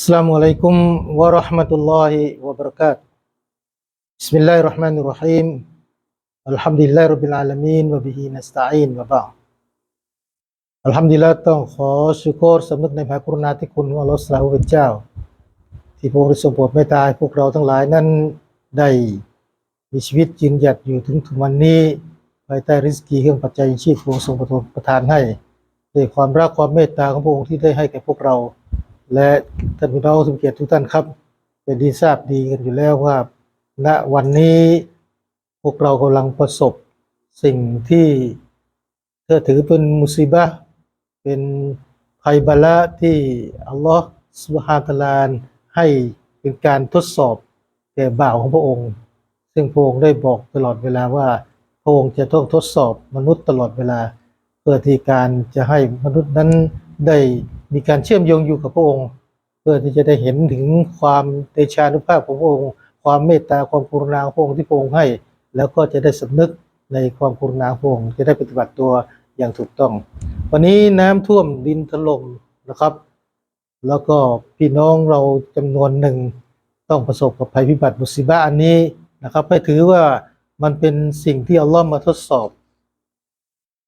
السلام عليكم ورحمة الله وبركاته بسم الله الرحمن الرحيم الحمد لله رب العالمين وبه نستعين وبعد อัลฮัมดุลิลละต้องขอชุกรสำนึกในพระกรุณาธิคุณของอัลลอฮฺสลาห์เป็นเจ้า ที่พระองค์ได้ทรงโปรดเมตตาให้พวกเราทั้งหลายนั้นได้มีชีวิตยืนหยัดอยู่ถึงทุกวันนี้ภายใต้ริสกีเครื่องปัจจัยชีพพระองค์ทรงประทานประทานให้ด้วยความรักความเมตตาของพระองค์ที่ได้ให้แก่พวกเรา และท่านพี่น้องทุเกียรติทุกท่านครับ เป็นที่ทราบดีกันอยู่แล้วว่า ณวันนี้พวกเรากำลังประสบสิ่งที่เธอถือเป็นมุซีบะเป็นภัยบาละที่อัลลอฮฺสุบฮานะฮูวะตะอาลาให้เป็นการทดสอบแก่บ่าวของพระองค์ ซึ่งพระองค์ได้บอกตลอดเวลาว่าพระองค์จะต้องทดสอบมนุษย์ตลอดเวลา เพื่อที่การจะให้มนุษย์นั้นได้ มีการเชื่อมโยงอยู่กับพระองค์ เพื่อที่จะได้เห็นถึงความเดชานุภาพของพระองค์ ความเมตตาความกรุณาของพระองค์ที่พระองค์ให้ แล้วก็จะได้สำนึกในความกรุณาของพระองค์จะได้ปฏิบัติตัวอย่างถูกต้อง วันนี้น้ำท่วมดินถล่มนะครับ แล้วก็พี่น้องเราจำนวนหนึ่งต้องประสบกับภัยพิบัติมุสิบะอันนี้นะครับ ให้ถือว่ามันเป็นสิ่งที่อัลลอฮ์มาทดสอบ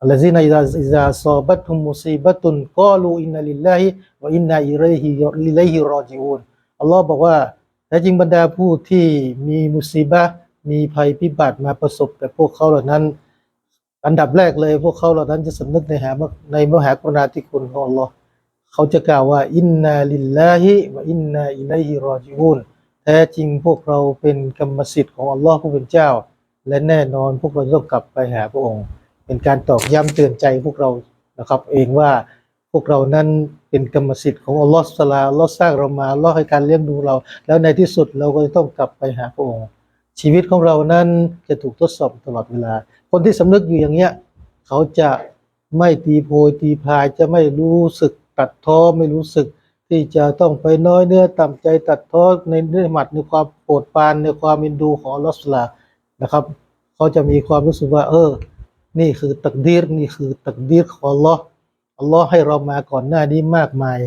الذين إذا إذا أصابتهم مصيبة قالوا إنا لله وإنا إليه إليه راجعون อัลลอฮ์บอกว่าแท้จริงบรรดาผู้ที่มีมุสีบะห์มีภัยพิบัติมาประสบกับพวกเขาเหล่านั้น อันดับแรกเลย พวกเขาเหล่านั้นจะสำนึกในหาในมหากรุณาธิคุณของอัลลอฮ์เขาจะกล่าวว่าอินนาลิลลาฮิวะอินนาอิลัยฮิรอจิอูนแท้จริงพวกเราเป็นกรรมสิทธิ์ของอัลลอฮ์ผู้เป็นเจ้า และแน่นอนพวกเราจะต้องกลับไปหาพระองค์ เป็นการตอกย้ำเตือนใจพวกเรานะครับ เองว่าพวกเรานั้นเป็นกรรมสิทธิ์ของอัลลอฮฺสลาอัลลอฮ์สร้างเรามาอัลลอฮ์ให้การเลี้ยงดูเรา แล้วในที่สุดเราก็จะต้องกลับไปหาพระองค์ ชีวิตของเรานั้นจะถูกทดสอบตลอดเวลา คนที่สำนึกอยู่อย่างเนี้ยเขาจะไม่ตีโพยตีพายจะไม่รู้สึกตัดท้อไม่รู้สึกที่จะต้องไปน้อยเนื้อต่ำใจตัดท้อในเนื้อหมัดในความโปรดปรานในความเอ็นดูของอัลลอฮฺสลานะครับ เขาจะมีความรู้สึกว่าเออ นี่คือตักดีรนี่คือตักดีรของอัลลอฮ์อัลลอฮ์ให้เรามาก่อนหน้านี้มากมาย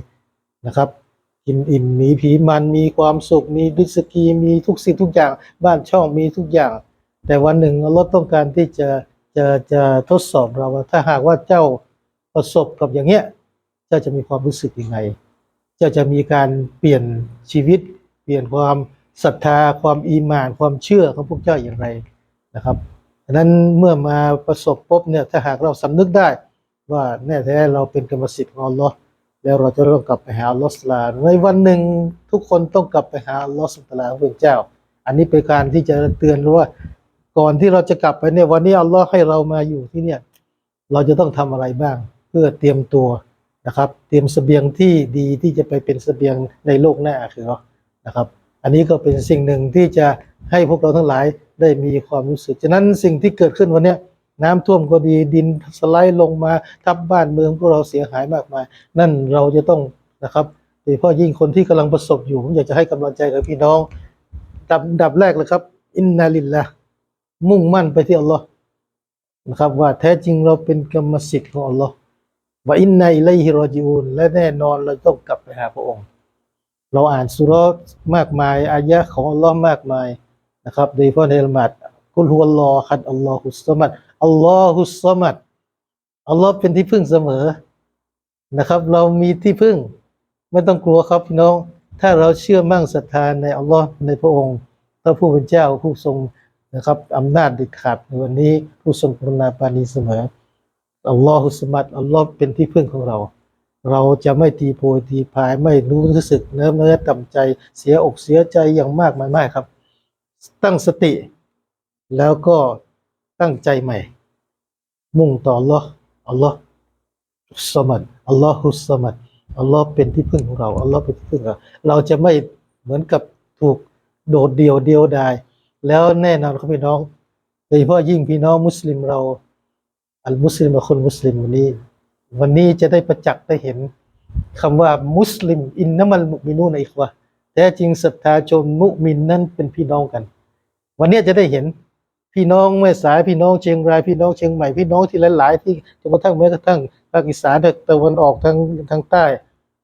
นะครับกินอิ่มมีผีมันมีความสุข มีดิสกีมีทุกสิ่งทุกอย่างบ้านช่องมีทุกอย่าง แต่วันหนึ่งอัลลอฮ์ต้องการที่จะจะจะทดสอบเราว่าถ้าหากว่าเจ้าประสบกับอย่างเงี้ยเจ้าจะมีความรู้สึกยังไง เจ้าจะมีการเปลี่ยนชีวิต เปลี่ยนความศรัทธาความอีมาน ความเชื่อของพวกเจ้าอย่างไรนะครับ ดังนั้นเมื่อมาประสบพบเนี่ยถ้าหากเราสำนึกได้ว่าแน่แท้เราเป็นกรรมสิทธิ์ของอัลลอฮ์แล้วเราจะต้องกลับไปหาอัลลอฮ์สลาในวันหนึ่งทุกคนต้องกลับไปหาอัลลอฮ์สุลตาเป็นเจ้า อันนี้เป็นการที่จะเตือนว่าก่อนที่เราจะกลับไปเนี่ยวันนี้อัลลอฮ์ให้เรามาอยู่ที่เนี่ยเราจะต้องทำอะไรบ้าง เพื่อเตรียมตัวนะครับ เตรียมเสบียงที่ดีที่จะไปเป็นเสบียงในโลกหน้าคือนะครับ อันนี้ก็เป็นสิ่งหนึ่งที่จะ ให้พวกเราทั้งหลายได้มีความรู้สึก ฉะนั้นสิ่งที่เกิดขึ้นวันนี้น้ำท่วมก็ดีดินสไลด์ลงมาทับบ้านเมืองพวกเราเสียหายมากมาย นั่นเราจะต้องนะครับโดยเฉพาะยิ่งคนที่กำลังประสบอยู่ผมอยากจะให้กำลังใจกับพี่น้อง ดับดับแรกเลยครับ อินนาลิลละมุ่งมั่นไปที่อัลลอฮ์นะครับ ว่าแท้จริงเราเป็นกรรมสิทธิ์ของอัลลอฮ์ว่าอินนาอิลัยฮิรอจิอูนและแน่นอนเราต้องกลับไปหาพระองค์ เราอ่านสุรมากมายอายะของอัลลอฮ์มากมาย นะครับโดยเฉพาะในละหมาดกุลฮุวลลอฮัดอัลลอฮุสซะมัดอัลลอฮุสซะมัดอัลลอฮ์เป็นที่พึ่งเสมอนะครับ เรามีที่พึ่ง ไม่ต้องกลัวครับพี่น้อง ถ้าเราเชื่อมั่งศรัทธาในอัลลอฮ์ในพระองค์พระผู้เป็นเจ้าผู้ทรงนะครับอำนาจเด็ดขาดในวันนี้ผู้ทรงกรุณาปานีเสมออัลลอฮุสมัดอัลลอฮ์เป็นที่พึ่งของเรา เราจะไม่ตีโพยตีพายไม่รู้สึกเนื้อเนื้อต่ำใจเสียอกเสียใจอย่างมากมายมากครับ ตั้งสติ แล้วก็ตั้งใจใหม่ มุ่งต่ออัลลอฮ์อัลลอฮ์สมัดอัลลอฮุสมัดอัลลอฮ์เป็นที่พึ่งของเราอัลลอฮ์เป็นที่พึ่งเราเราจะไม่เหมือนกับถูกโดดเดี่ยวเดียวดาย แล้วแน่นอนครับพี่น้องโดยเฉพาะยิ่งพี่น้องมุสลิมเราอัลมุสลิมคนมุสลิมวันนี้ วันนี้จะได้ประจักษ์ได้เห็นคำว่ามุสลิม อินนัมัลมุมินูนอิควะแท้จริงศรัทธาชนมุมินนั้นเป็นพี่น้องกัน วันนี้จะได้เห็นพี่น้องแม่สายพี่น้องเชียงรายพี่น้องเชียงใหม่พี่น้องที่หลาย ๆ ที่จนกระทั่งแม้กระทั่งภาคอีสานตะวันออกทางทางใต้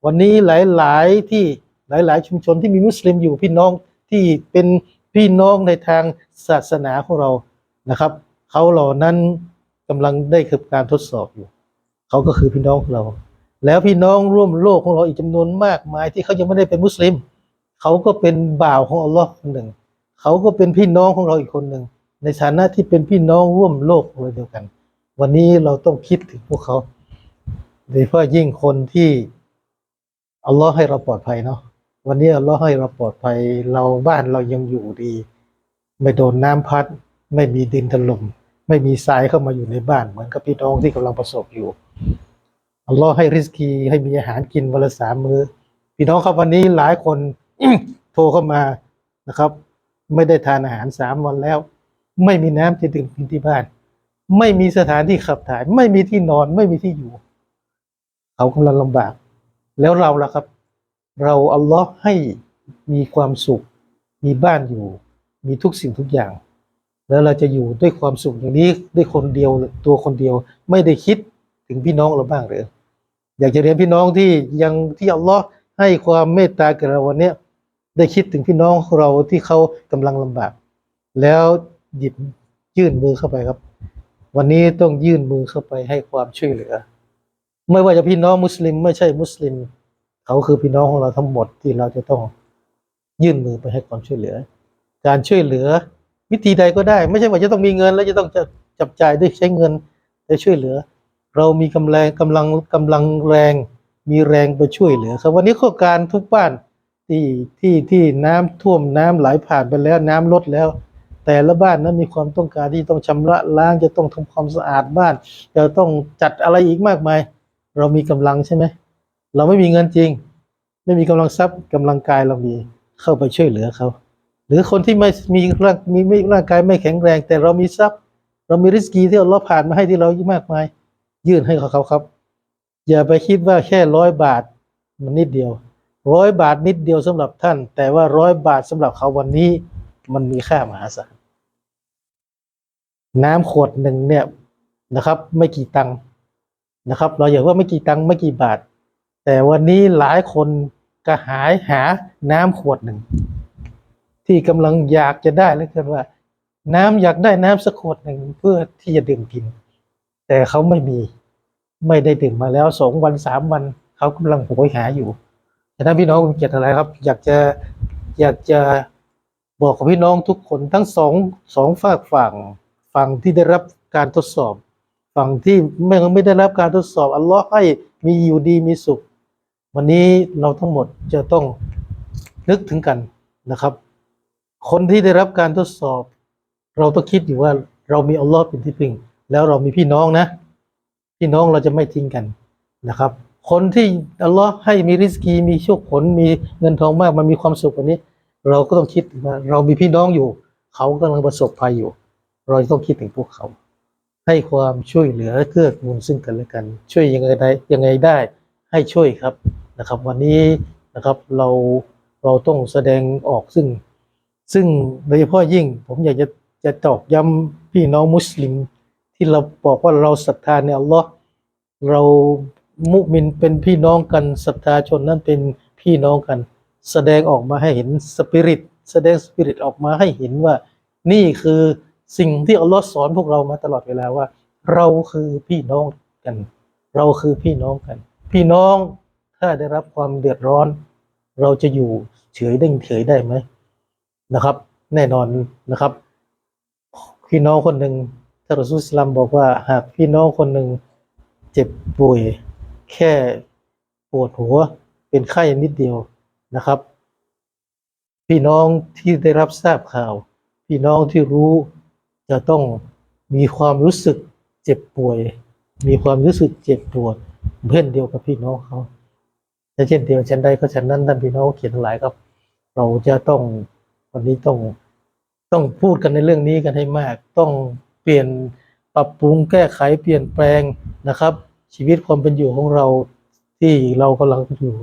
วันนี้หลาย ๆ ที่หลาย ๆ ชุมชนที่มีมุสลิมอยู่พี่น้องที่เป็นพี่น้องในทางศาสนาของเรานะครับเขาเหล่านั้นกำลังได้กับการทดสอบอยู่เขาก็คือพี่น้องของเรา แล้วพี่น้องร่วมโลกของเราอีกจำนวนมากมายที่เขายังไม่ได้เป็นมุสลิมเขาก็เป็นบ่าวของอัลลอฮ์คนหนึ่ง เขาก็เป็นพี่น้องของเราอีกคนหนึ่งในฐานะที่เป็นพี่น้องร่วมโลกเลยเดียวกัน วันนี้เราต้องคิดถึงพวกเขาโดยเฉพาะยิ่งคนที่อัลลอฮ์ให้เราปลอดภัยเนาะวันนี้อัลลอฮ์ให้เราปลอดภัย เราบ้านเรายังอยู่ดี ไม่โดนน้ำพัด ไม่มีดินถล่มไม่มีทรายเข้ามาอยู่ในบ้าน เหมือนกับพี่น้องที่กำลังประสบอยู่อัลลอฮ์ให้ริสกีให้มีอาหารกินวันละสามมื้อพี่น้องครับวันนี้หลายคนโทรเข้ามานะครับ ไม่ได้ทานอาหารสามวันแล้ว ไม่มีน้ำจะดื่มกินที่บ้าน ไม่มีสถานที่ขับถ่าย ไม่มีที่นอนไม่มีที่อยู่ เขากำลังลำบาก แล้วเราล่ะครับ เราอัลลอฮ์ให้มีความสุข มีบ้านอยู่ มีทุกสิ่งทุกอย่าง แล้วเราจะอยู่ด้วยความสุขอย่างนี้ด้วยคนเดียวตัวคนเดียว ไม่ได้คิดถึงพี่น้องเราบ้างหรืออยากจะเรียนพี่น้องที่ยังที่อัลลอฮ์ให้ความเมตตาแก่เราวันนี้ ได้คิดถึงพี่น้องของเราที่เขากำลังลำบาก แล้วหยิบยื่นมือเข้าไปครับ วันนี้ต้องยื่นมือเข้าไปให้ความช่วยเหลือ ไม่ว่าจะพี่น้องมุสลิม ไม่ใช่มุสลิม เขาคือพี่น้องของเราทั้งหมดที่เราจะต้องยื่นมือไปให้ความช่วยเหลือ การช่วยเหลือ วิธีใดก็ได้ ไม่ใช่ว่าจะต้องมีเงิน แล้วจะต้องจะจับจ่ายด้วยใช้เงินแต่ช่วยเหลือ เรามีกำแรงกำลังกำลังแรง มีแรงไปช่วยเหลือ ครับวันนี้โครงการทุกบ้าน ที่ที่ที่น้ำท่วมน้ำไหลผ่านไปแล้วน้ำลดแล้ว แต่ละบ้านนั้นมีความต้องการที่ต้องชำระล้างจะต้องทำความสะอาดบ้าน จะต้องจัดอะไรอีกมากมาย เรามีกำลังใช่ไหมเราไม่มีเงินจริง ไม่มีกำลังทรัพย์กำลังกายเรามีเข้าไปช่วยเหลือเขา หรือคนที่ไม่มีร่างมีไม่ร่างกายไม่แข็งแรง แต่เรามีทรัพย์ เรามีริสกีที่เราผ่านมาให้ที่เรามากมาย ยื่นให้เขาครับ อย่าไปคิดว่าแค่ร้อยบาทมันนิดเดียว ร้อยบาทนิดเดียวสำหรับท่าน แต่ว่าร้อยบาทสำหรับเขาวันนี้มันมีค่ามหาศาลน้ำขวดหนึ่งเนี่ยนะครับ ไม่กี่ตังค์นะครับ เราอย่าว่าไม่กี่ตังค์ไม่กี่บาท แต่วันนี้หลายคนกระหายหาน้ำขวดหนึ่ง ที่กำลังอยากจะได้แล้วกันว่า น้ำอยากได้น้ำสักขวดหนึ่งเพื่อที่จะดื่มกิน แต่เขาไม่มี ไม่ได้ดื่มมาแล้วสองวันสามวันเขากำลังโหยหาอยู่ ฉะนั้นพี่น้องคุณเกียรติอะไรครับ อยากจะอยากจะบอกกับพี่น้องทุกคนทั้งสองสองฝากฝั่งฝั่งที่ได้รับการทดสอบ ฝั่งที่ไม่ไม่ได้รับการทดสอบอัลลอฮ์ให้มีอยู่ดีมีสุข วันนี้เราทั้งหมดจะต้องนึกถึงกันนะครับ คนที่ได้รับการทดสอบ เราต้องคิดอยู่ว่าเรามีอัลลอฮ์เป็นที่พึ่งแล้วเรามีพี่น้องนะ พี่น้องเราจะไม่ทิ้งกันนะครับ คนที่อัลลอฮ์ให้มีริสกีมีโชคผลมีเงินทองมากมันมีความสุขวันนี้ เราก็ต้องคิดว่าเรามีพี่น้องอยู่ เขากำลังประสบภัยอยู่ เราต้องคิดถึงพวกเขา ให้ความช่วยเหลือเกื้อกูลซึ่งกันและกัน ช่วยยังไงได้ยังไงได้ให้ช่วยครับนะครับ วันนี้นะครับเราเราต้องแสดงออกซึ่ง ซึ่งโดยเฉพาะยิ่งผมอยากจะจะตอกย้ำพี่น้องมุสลิม ที่เราบอกว่าเราศรัทธาในอัลลอฮ์เรา มุมินเป็นพี่น้องกันศรัทธาชนนั้นเป็นพี่น้องกัน แสดงออกมาให้เห็นสปิริตแสดงสปิริตออกมาให้เห็นว่า นี่คือสิ่งที่อัลลอฮ์สอนพวกเรามาตลอดเวลาว่า เราคือพี่น้องกัน เราคือพี่น้องกัน พี่น้องถ้าได้รับความเดือดร้อน เราจะอยู่เฉยได้เฉยได้ไหมนะครับ แน่นอนนะครับ พี่น้องคนหนึ่งท่านรอซูลอิสลามบอกว่า หากพี่น้องคนหนึ่งเจ็บป่วย แค่ปวดหัวเป็นไข้นิดเดียวนะครับ พี่น้องที่ได้รับทราบข่าว พี่น้องที่รู้จะต้องมีความรู้สึกเจ็บป่วย มีความรู้สึกเจ็บปวดเพื่อนเดียวกับพี่น้องเขาและเช่นเดียวฉันใดก็ฉันนั้นท่านพี่น้องเขียนทั้งหลายครับ เราจะต้องวันนี้ต้องต้องพูดกันในเรื่องนี้กันให้มาก ต้องเปลี่ยนปรับปรุงแก้ไขเปลี่ยนแปลงนะครับ ชีวิตความเป็นอยู่ของเราที่เรากำลังอยู่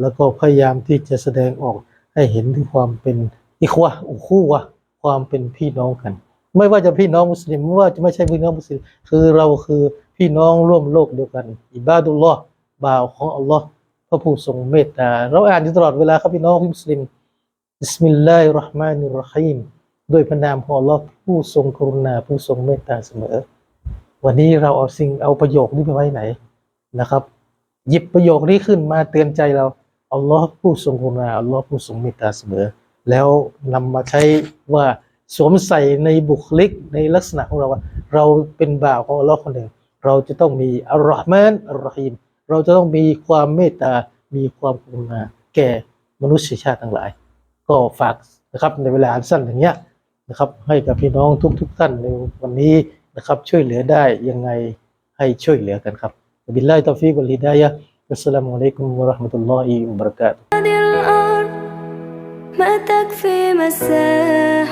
แล้วก็พยายามที่จะแสดงออกให้เห็นถึงความเป็นอิควะอุคู่วะความเป็นพี่น้องกัน ไม่ว่าจะพี่น้องมุสลิมไม่ว่าจะไม่ใช่พี่น้องมุสลิมคือเราคือพี่น้องร่วมโลกเดียวกัน อิบาดุลลอฮ์บ่าวของอัลลอฮ์พระผู้ทรงเมตตาเราอ่านอยู่ตลอดเวลาครับพี่น้องมุสลิมบิสมิลลาฮิรราะห์มานิรราะฮีมด้วยพระนามของอัลลอฮ์ผู้ทรงกรุณาผู้ทรงเมตตาเสมอ วันนี้เราเอาสิ่งเอาประโยคนี้ไปไว้ไหนนะครับ หยิบประโยคนี้ขึ้นมาเตือนใจเราอัลลอฮ์ผู้ทรงกรุณาอัลลอฮ์ผู้ทรงเมตตาเสมอ แล้วนำมาใช้ว่าสวมใส่ในบุคลิกในลักษณะของเราว่า เราเป็นบ่าวของอัลลอฮ์คนหนึ่ง เราจะต้องมีอัลลอฮ์มานอัลรอฮีมเราจะต้องมีความเมตตา มีความกรุณาแก่มนุษยชาติทั้งหลาย ก็ฝากนะครับในเวลาอันสั้นอย่างเงี้ยนะครับ ให้กับพี่น้องทุกๆท่านในวันนี้ นะครับ ช่วยเหลือได้ยังไงให้ช่วยเหลือกันครับบิลลาฮิตอฟิกุลฮิดายะอัสสลามุอะลัยกุมวะราะห์มะตุลลอฮิวะบะเราะกาตุฮ์